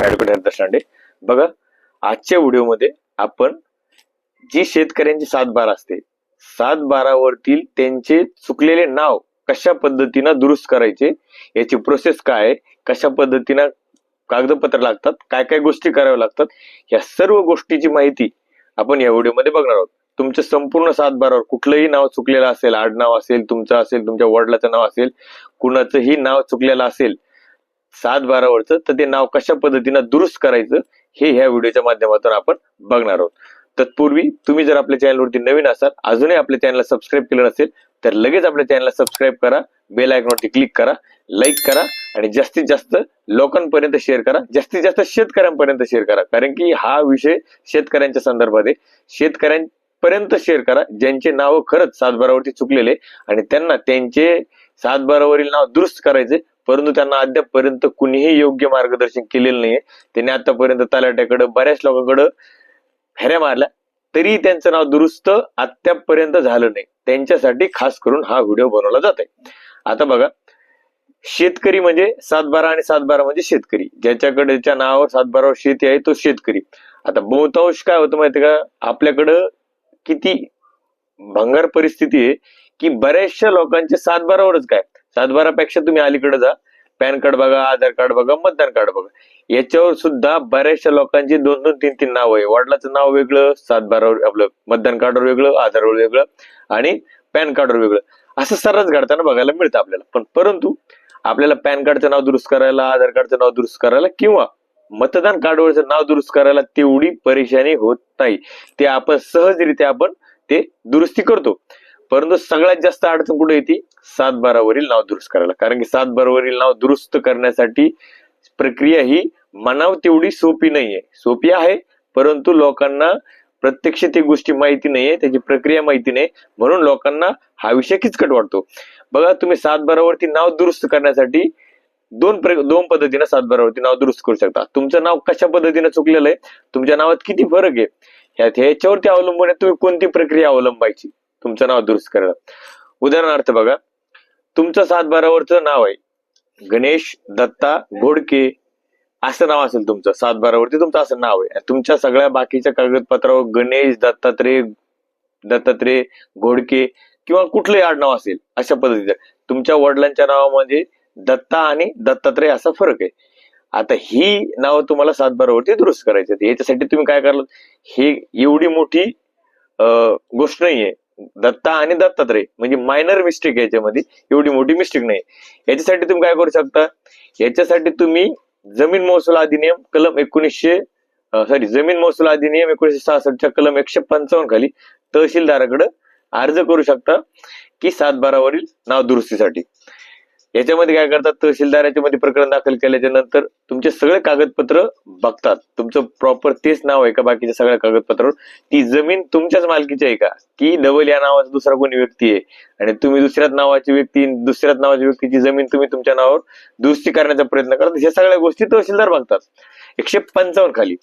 Advocate बघा आजच्या व्हिडिओमध्ये आपण जी शेतकऱ्यांची सात बारा असते सात बारावरतील त्यांचे चुकलेले नाव कशा पद्धतीनं दुरुस्त करायचे याची प्रोसेस काय आहे कशा पद्धतीनं कागदपत्र लागतात काय काय गोष्टी कराव्या लागतात या सर्व गोष्टीची माहिती आपण या व्हिडिओमध्ये बघणार आहोत. तुमच्या संपूर्ण सातबारावर कुठलंही नाव चुकलेलं असेल आडनाव असेल तुमचं असेल तुमच्या वडिलाचं नाव असेल कुणाचंही नाव चुकलेलं असेल सात बारावरचं तर ते नाव कशा पद्धतीनं दुरुस्त करायचं हे ह्या व्हिडिओच्या माध्यमातून आपण बघणार आहोत. तत्पूर्वी तुम्ही जर आपल्या चॅनलवरती नवीन असाल अजूनही आपल्या चॅनलला सबस्क्राईब केलं नसेल तर लगेच आपल्या चॅनलला सबस्क्राईब करा बेल आयकॉनवरती क्लिक करा लाईक करा आणि जास्तीत जास्त लोकांपर्यंत शेअर करा जास्तीत जास्त शेतकऱ्यांपर्यंत शेअर करा. कारण की हा विषय शेतकऱ्यांच्या संदर्भात आहे. शेतकऱ्यांपर्यंत शेअर करा ज्यांचे नाव खरंच सातबारावरती चुकलेले आणि त्यांना त्यांचे सातबारावरील नाव दुरुस्त करायचे परंतु त्यांना अद्यापपर्यंत कुणीही योग्य मार्गदर्शन केलेलं नाहीये. त्यांनी आतापर्यंत तलाट्याकडे बऱ्याच लोकांकडे फेऱ्या मारल्या. तरी त्यांचं नाव दुरुस्त अद्यापपर्यंत झालं नाही. त्यांच्यासाठी खास करून हा व्हिडिओ बनवला जात आहे आता बघा शेतकरी म्हणजे सातबारा आणि सातबारा म्हणजे शेतकरी. ज्याच्याकडे ज्या नावावर सातबारावर शेती आहे तो शेतकरी. आता बहुतांश काय होतं माहिती का? आपल्याकडं किती भंगार परिस्थिती आहे की बऱ्याचशा लोकांचे सातबारावरच काय? सातबारापेक्षा तुम्ही अलीकडे जा. पॅन कार्ड बघा आधार कार्ड बघा मतदान कार्ड बघा. याच्यावर सुद्धा बऱ्याचशा लोकांची दोन दोन तीन तीन नाव आहे. वडिलाचं नाव वेगळं सातबारावर आपलं मतदान कार्डवर वेगळं आधारवर वेगळं आणि पॅन कार्डवर वेगळं. असं सर्रास घडताना बघायला मिळतं आपल्याला. पण परंतु आपल्याला पॅन कार्डचं नाव दुरुस्त करायला आधार कार्डचं नाव दुरुस्त करायला किंवा मतदान कार्डवरचं नाव दुरुस्त करायला तेवढी परेशानी होत नाही. ते आपण सहजरित्या आपण ते दुरुस्ती करतो. परंतु सगळ्यात जास्त अडचण कुठे येते? सात बारावरील नाव दुरुस्त करायला. कारण की सात बारावरील नाव दुरुस्त करण्यासाठी प्रक्रिया ही मनाव तेवढी सोपी नाहीये. सोपी आहे परंतु लोकांना प्रत्यक्ष ती गोष्टी माहिती नाहीये त्याची प्रक्रिया माहिती नाही. म्हणून लोकांना हा विषय किचकट वाटतो. बघा तुम्ही सात बारावरती नाव दुरुस्त करण्यासाठी दोन प्र दोन पद्धतीने सात बारावरती नाव दुरुस्त करू शकता. तुमचं नाव कशा पद्धतीने चुकलेलं आहे? तुमच्या नावात किती फरक आहे? ह्याच्यावरती अवलंबून आहे तुम्ही कोणती प्रक्रिया अवलंबायची? तुमचं नाव दुरुस्त करणं. उदाहरणार्थ बघा तुमचं सात बारावरचं नाव आहे. गणेश दत्ता घोडके असं नाव असेल तुमचं. सात बारावरती तुमचं असं नाव आहे. तुमच्या सगळ्या बाकीच्या कागदपत्रावर गणेश दत्तात्रेय दत्तात्रेय घोडके किंवा कुठलंही आडनाव असेल अशा पद्धतीचं. तुमच्या वडिलांच्या नावामध्ये दत्ता आणि दत्तात्रय असा फरक आहे. आता ही नावं तुम्हाला सात बारावरती दुरुस्त करायची याच्यासाठी तुम्ही काय कराल? हे एवढी मोठी गोष्ट नाहीये. दत्ता आणि दत्तात्रय म्हणजे मायनर मिस्टेक याच्यामध्ये एवढी मोठी मिस्टेक नाही. याच्यासाठी तुम्ही काय करू शकता? याच्यासाठी तुम्ही जमीन महसूल अधिनियम कलम एकोणीसशे सॉरी जमीन महसूल अधिनियम एकोणीसशे सहासष्टच्या कलम एकशे पंचावन्न खाली तहसीलदाराकडे अर्ज करू शकता की सात बारावरील नाव दुरुस्तीसाठी. याच्यामध्ये काय करतात? तहसीलदार याच्यामध्ये प्रकरण दाखल केल्याच्यानंतर तुमचे सगळे कागदपत्र बघतात. तुमचं प्रॉपर तेच नाव आहे का? बाकीच्या सगळ्या कागदपत्रावर. ती जमीन तुमच्याच मालकीची आहे का? की डबल या नावाचा दुसरा कोणी व्यक्ती आहे? आणि तुम्ही दुसऱ्याच नावाची व्यक्ती दुसऱ्याच नावाच्या व्यक्तीची जमीन तुम्ही तुमच्या नावावर दुरुस्ती करण्याचा प्रयत्न करतात ह्या सगळ्या गोष्टी तहसीलदार बघतात. एकशे पंचावन्न खाली.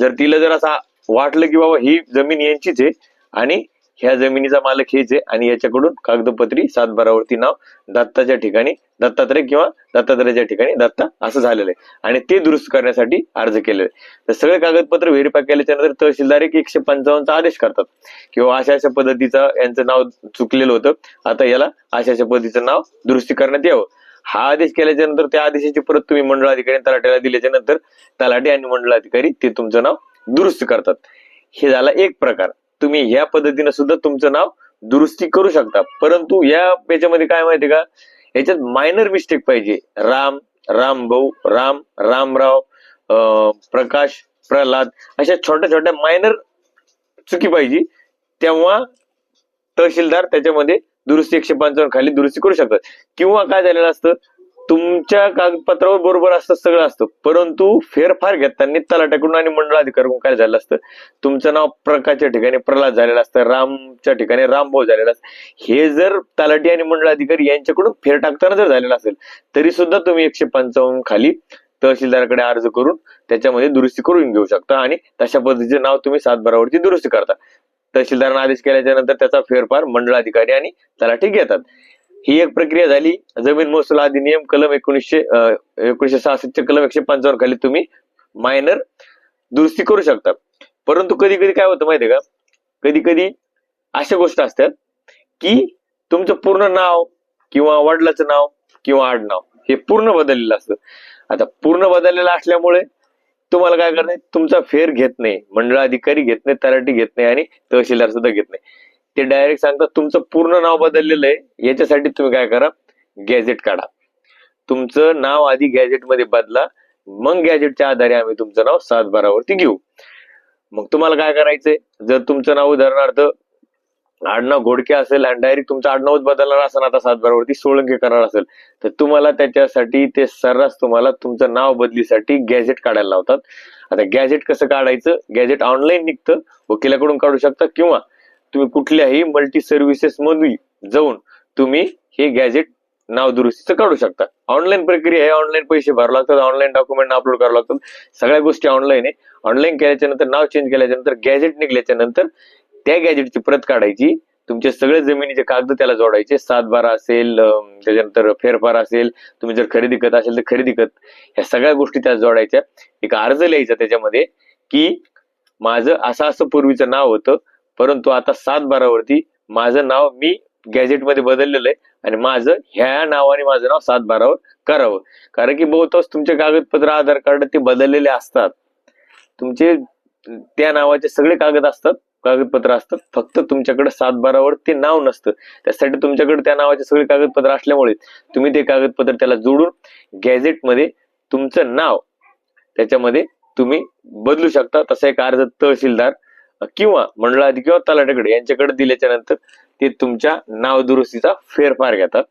जर तिला जर असा वाटलं की बाबा ही जमीन यांचीच आहे आणि ह्या जमिनीचा मालक हेच आहे आणि याच्याकडून कागदपत्री सातबारावरती नाव दत्ताच्या ठिकाणी दत्तात्रय किंवा दत्तात्रयाच्या ठिकाणी दत्ता असं झालेलं आहे. आणि ते दुरुस्त करण्यासाठी अर्ज केलेला तर सगळे कागदपत्र व्हेरीफाय केल्याच्यानंतर तहसीलदार एक एकशे पंचावन्नचा आदेश करतात. किंवा अशा अशा पद्धतीचा यांचं नाव चुकलेलं होतं. आता याला अशा अशा पद्धतीचं नाव दुरुस्ती करण्यात यावं. हा आदेश केल्याच्यानंतर त्या आदेशाची परत तुम्ही मंडळ अधिकारी तलाट्याला दिल्याच्या नंतर तलाठी आणि मंडळ अधिकारी ते तुमचं नाव दुरुस्त करतात. हे झाला एक प्रकार. तुम्ही या पद्धतीने सुद्धा तुमचं नाव दुरुस्ती करू शकता. परंतु या याच्यामध्ये काय माहिती का? याच्यात मायनर मिस्टेक पाहिजे. राम राम भाऊ राम रामराव अं, प्रकाश प्रल्हाद अशा छोट्या छोट्या मायनर चुकी पाहिजे. तेव्हा तहसीलदार त्याच्यामध्ये दुरुस्ती एकशे पंचावन्न खाली दुरुस्ती करू शकतात. किंवा काय झालेलं असतं? तुमच्या कागदपत्रावर बरोबर असतं सगळं असतं. परंतु फेरफार घेताना तलाट्याकडून आणि मंडळ अधिकाऱ्याकडून काय झालं असतं? तुमचं नाव प्रकाशच्या ठिकाणी प्रल्हाद झालेलं असतं रामच्या ठिकाणी रामभाऊ झालेलं असतं. हे जर तलाठी आणि मंडळ अधिकारी यांच्याकडून फेर टाकताना जर झालेलं असेल तरी सुद्धा तुम्ही एकशे पंचावन्न खाली तहसीलदाराकडे अर्ज करून त्याच्यामध्ये दुरुस्ती करून घेऊ शकता आणि तशा पद्धतीचे नाव तुम्ही सातबारावरती दुरुस्ती करता. तहसीलदारांना आदेश केल्याच्यानंतर त्याचा फेरफार मंडळ अधिकारी आणि तलाठी घेतात. ही एक प्रक्रिया झाली. जमीन महसूल अधिनियम कलम एकोणीसशे एकोणीशे एकोणीसशे सहासष्टचे कलम एकशे पंचावन्न खाली तुम्ही मायनर दुरुस्ती करू शकता. परंतु कधी कधी काय होतं माहितीये का? कधी कधी अशा गोष्ट असतात की तुमचं पूर्ण नाव किंवा वडिलाचं नाव किंवा आडनाव हे पूर्ण बदललेलं असतं. आता पूर्ण बदललेलं असल्यामुळे तुम्हाला काय करणार? तुमचा फेर घेत नाही. मंडळ अधिकारी घेत नाही तलाठी घेत नाही आणि तहसीलदार सुद्धा घेत नाही. ते डायरेक्ट सांगतात तुमचं पूर्ण नाव बदललेलं आहे याच्यासाठी तुम्ही काय करा गॅझेट काढा. तुमचं नाव आधी गॅझेटमध्ये बदला मग गॅझेटच्या आधारे आम्ही तुमचं नाव सात बारावरती घेऊ. मग तुम्हाला काय करायचंय जर तुमचं नाव उदाहरणार्थ आडनाव घोडके असेल आणि डायरेक्ट तुमचं आडनावच बदलणार असेल आता सातबारावरती सोळंके सोळंकी करणार असेल तर तुम्हाला त्याच्यासाठी ते सर्रास तुम्हाला तुमचं नाव बदलीसाठी गॅझेट काढायला लावतात. आता गॅझेट कसं काढायचं गॅझेट ऑनलाईन निघतं वकिलाकडून काढू शकता किंवा तुम्ही कुठल्याही मल्टी सर्व्हिसेस मधून जाऊन तुम्ही हे गॅझेट नाव दुरुस्तीचं काढू शकता. ऑनलाईन प्रक्रिया आहे ऑनलाईन पैसे भरावे लागतात ऑनलाईन डॉक्युमेंट अपलोड करावं लागतात. सगळ्या गोष्टी ऑनलाईन आहे. ऑनलाईन केल्याच्यानंतर नाव चेंज केल्याच्यानंतर गॅजेट निघल्याच्या नंतर त्या गॅजेटची प्रत काढायची. तुमचे सगळे जमिनीचे कागद त्याला जोडायचे. सात बारा असेल त्याच्यानंतर फेरफार असेल तुम्ही जर खरेदी करत असेल तर खरेदी करत ह्या सगळ्या गोष्टी त्याला जोडायच्या. एक अर्ज लिहायचा त्याच्यामध्ये की माझं असं असं पूर्वीचं नाव होतं. परंतु आता सात बारावरती माझं नाव मी गॅजेटमध्ये बदललेलं आहे आणि माझं ह्या नावाने माझं नाव सात बारावर करावं. कारण की बहुतांश तुमचे कागदपत्र आधार कार्ड ते बदललेले असतात. तुमचे त्या नावाचे सगळे कागद असतात कागदपत्र असतात. फक्त तुमच्याकडे सात बारावर ते नाव नसतं. त्यासाठी तुमच्याकडे त्या नावाचे सगळे कागदपत्र असल्यामुळे तुम्ही ते कागदपत्र त्याला जोडून गॅझेटमध्ये तुमचं नाव त्याच्यामध्ये तुम्ही बदलू शकता. तसा एक अर्ज तहसीलदार किंवा मंडळाधी किंवा तलाट्याकडे यांच्याकडे दिल्याच्या नंतर ते तुमच्या नाव दुरुस्तीचा फेरफार घेतात.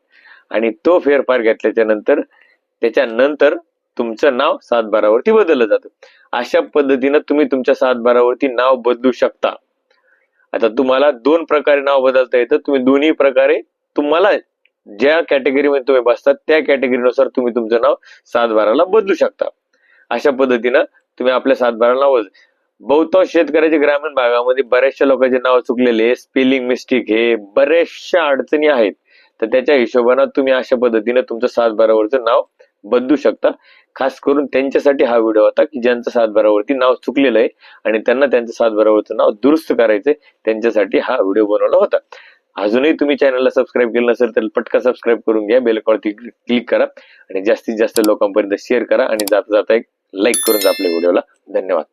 आणि तो फेरफार घेतल्याच्या नंतर त्याच्यानंतर तुमचं नाव सातबारावरती बदललं जातं. अशा पद्धतीनं तुम्ही तुमच्या सातबारावरती नाव बदलू शकता. आता तुम्हाला दोन प्रकारे नाव बदलता येतं. तुम्ही दोन्ही प्रकारे तुम्हाला ज्या कॅटेगरीमध्ये तुम्ही बसतात त्या कॅटेगरीनुसार तुम्ही तुमचं नाव सातबाराला बदलू शकता. अशा पद्धतीनं तुम्ही आपल्या सातबाराला बदल बहुतांश शेतकऱ्याचे ग्रामीण भागामध्ये बऱ्याचशा लोकांचे नाव चुकलेले स्पेलिंग मिस्टेक हे बऱ्याचशा अडचणी आहेत. तर त्याच्या हिशोबानं तुम्ही अशा पद्धतीने तुमचं सात बारावरचं नाव बदलू शकता. खास करून त्यांच्यासाठी हा व्हिडिओ होता की ज्यांचं सातबारावरती नाव चुकलेलं आहे आणि त्यांना त्यांचं सातबारावरचं नाव दुरुस्त करायचंय त्यांच्यासाठी हा व्हिडिओ बनवला होता. अजूनही तुम्ही चॅनलला सबस्क्राईब केलं नसेल तर पटकन सबस्क्राईब करून घ्या बेलकॉलती क्लिक करा आणि जास्तीत जास्त लोकांपर्यंत शेअर करा आणि जाता जाता एक लाईक करून आपल्या व्हिडिओला. धन्यवाद.